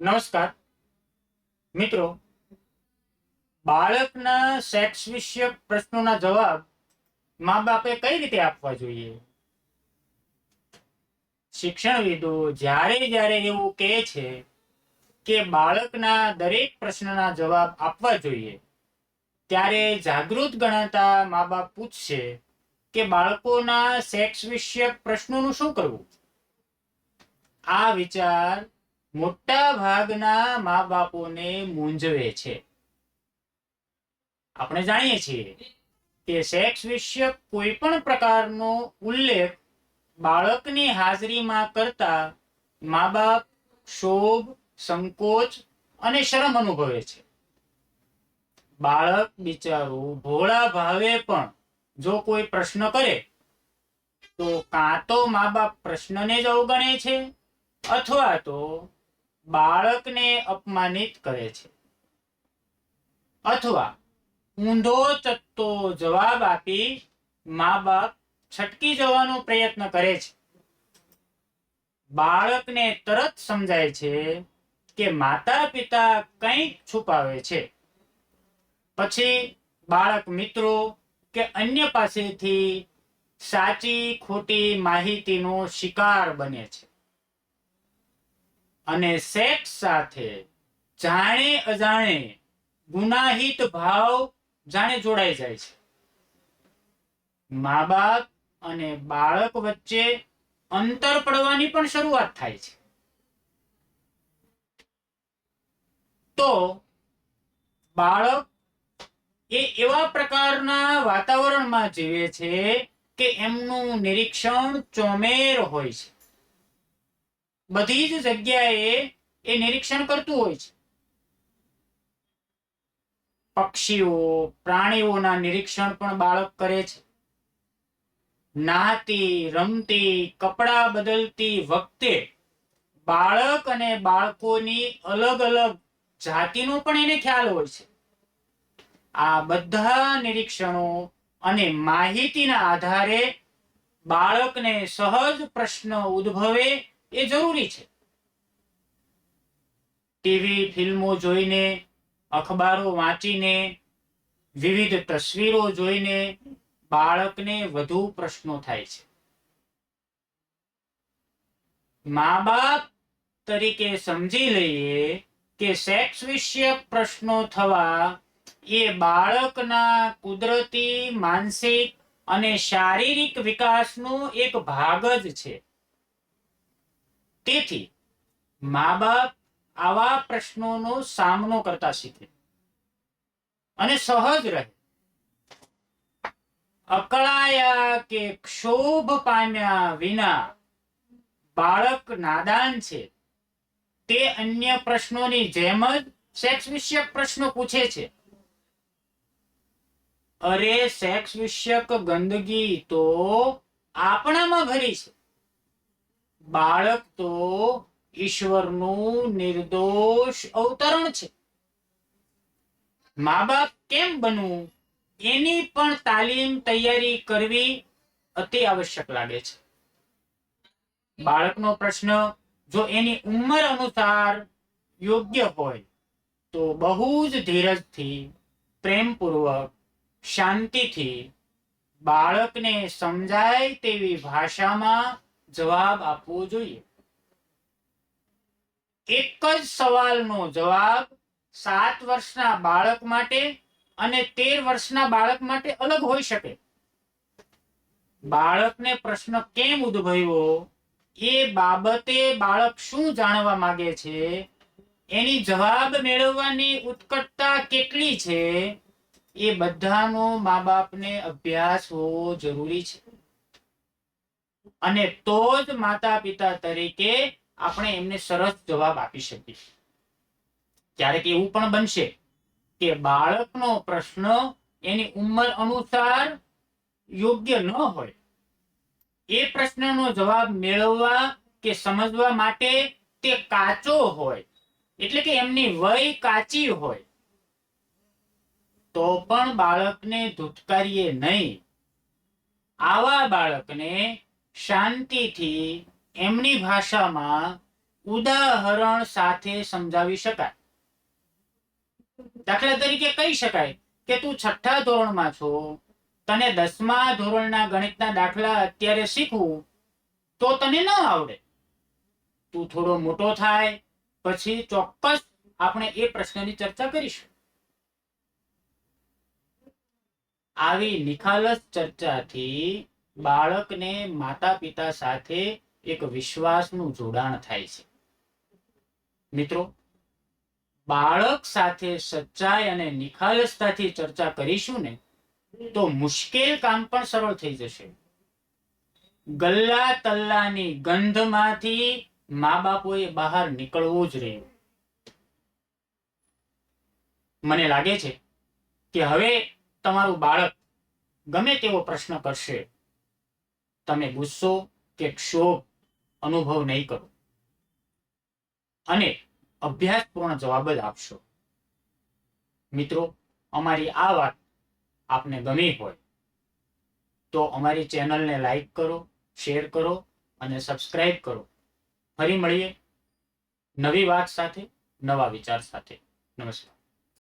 નમસ્કાર. મિત્રો, બાળકના સેક્સ વિશે પ્રશ્નોના જવાબ મા બાપે કઈ રીતે આપવા જોઈએ? શિક્ષણવિદો જ્યારે જ્યારે એવું કહે છે કે બાળકના દરેક પ્રશ્નના જવાબ આપવા જોઈએ, ત્યારે જાગૃત ગણાતા મા બાપ પૂછશે કે બાળકોના સેક્સ વિષયક પ્રશ્નોનું શું કરવું? આ વિચાર મોટા ભાગના મા બાપોને મૂંઝવે છે. આપણે જાણીએ છીએ કે સેક્સ વિશે કોઈ પણ પ્રકારનો ઉલ્લેખ બાળકની હાજરીમાં કરતા મા બાપ શોભ, સંકોચ અને શરમ અનુભવે છે. બાળક બિચારું ભોળા ભાવે પણ જો કોઈ પ્રશ્ન કરે, તો કાં તો મા બાપ પ્રશ્નને જ અવગણે છે અથવા તો બાળકને અપમાનિત કરે છે. અથવા ઊંધો ચત્તો જવાબ આપી મા બાપ છટકી જવાનો પ્રયત્ન કરે છે. બાળકને તરત સમજાય છે કે માતા પિતા કંઈક છુપાવે છે. પછી બાળક મિત્રો કે અન્ય પાસેથી સાચી ખોટી માહિતીનો શિકાર બને છે. અને સેક્સ સાથે જાણે અજાણે ગુનાહિત ભાવ જાણે જોડાઈ જાય છે. મા બાપ અને બાળક વચ્ચે અંતર પડવાની પણ શરૂઆત થાય છે. તો બાળક એ એવા પ્રકારના વાતાવરણમાં જીવે છે કે એમનું નિરીક્ષણ ચોમેર હોય છે. બધી જ જગ્યાએ એ નિરીક્ષણ કરતું હોય છે. પક્ષીઓ, પ્રાણીઓના નિરીક્ષણ પણ બાળક કરે છે. નાહતી, રમતી, કપડા બદલતી વખતે બાળક અને બાળકોની અલગ અલગ જાતિનો પણ એને ખ્યાલ હોય છે. આ બધા નિરીક્ષણો અને માહિતીના આધારે બાળકને સહજ પ્રશ્ન ઉદ્ભવે એ જરૂરી છે. ટીવી, ફિલ્મો જોઈને, અખબારો વાંચીને, વિવિધ તસવીરો જોઈને બાળકને વધુ પ્રશ્નો થાય છે. મા બાપ તરીકે સમજી લઈએ કે સેક્સ વિષયક પ્રશ્નો થવા એ બાળકના કુદરતી, માનસિક અને શારીરિક વિકાસનો એક ભાગ જ છે. તેથી મા બાપ આવા પ્રશ્નોનો સામનો કરતા શીખે. અને સહજ રહે. અકળાયા કે ક્ષોભ પામ્યા વિના બાળક નાદાન છે. તે અન્ય પ્રશ્નોની જેમ જ સેક્સ વિષયક પ્રશ્નો પૂછે છે. અરે, સેક્સ વિષયક ગંદકી તો આપણામાં ભરી છે. બાળક તો ઈશ્વરનું નિર્દોષ અવતરણ છે. મા બાપ કેમ બનવું? એની પણ તાલીમ તૈયારી કરવી અતિ આવશ્યક લાગે છે. બાળકનો પ્રશ્ન, જો એની ઉંમર અનુસાર યોગ્ય હોય, તો બહુ જ ધીરજથી, પ્રેમપૂર્વક, શાંતિથી બાળકને સમજાય તેવી ભાષામાં જવાબ આપવો જોઈએ. એક જ સવાલનો જવાબ સાત વર્ષના બાળક માટે અને તેર વર્ષના બાળક માટે અલગ હોઈ શકે. બાળકને પ્રશ્ન કેમ ઉદ્ભવ્યો? એ બાબતે બાળક શું જાણવા માંગે છે? એની જવાબ મેળવવાની ઉત્કટતા કેટલી છે? એ બધાનો મા બાપને અભ્યાસ હોવો જરૂરી છે. અને તો જ માતા પિતા તરીકે આપણે એમને સરસ જવાબ આપી શકીએ. ક્યારેક એવું પણ બનશે કે બાળકનો પ્રશ્ન એની ઉંમર અનુસાર યોગ્ય ન હોય. એ પ્રશ્નનો જવાબ મેળવવા કે સમજવા માટે તે કાચો હોય, એટલે કે એમની વય કાચી હોય. તો પણ બાળકને ધુતકારીએ નહીં. આવા બાળકને શાંતિથી એમની ભાષામાં ઉદાહરણ સાથે સમજાવી શકાય. દાખલા તરીકે કહી શકાય કે તું છઠ્ઠા ધોરણમાં છો, તને દસમા ધોરણના ગણિતના દાખલા અત્યારે શીખવું, તો તને ન આવડે. તું થોડો મોટો થાય, પછી ચોક્કસ આપણે એ પ્રશ્નની ચર્ચા કરીશું. આવી નિખાલસ ચર્ચાથી બાળકને માતા પિતા સાથે એક વિશ્વાસનું જોડાણ થાય છે. મિત્રો, બાળક સાથે સચ્ચાઈ અને નિખાલસતાથી ચર્ચા કરીશું ને, તો મુશ્કેલ કામ પણ સરળ થઈ જશે. ગલ્લા તલ્લાની ગંધમાંથી મા બાપોએ બહાર નીકળવું જ રહ્યું. મને લાગે છે કે હવે તમારું બાળક ગમે તેવો પ્રશ્ન કરશે. તમે ગુસ્સો કે ક્ષોભ અનુભવ નહીં કરો. અને અભ્યાસપૂર્ણ જવાબ જ આપશો. મિત્રો, અમારી આ વાત આપને ગમી હોય તો અમારી ચેનલને લાઈક કરો, શેર કરો અને સબસ્ક્રાઈબ કરો. ફરી મળીએ નવી વાત સાથે, નવા વિચાર સાથે. નમસ્કાર.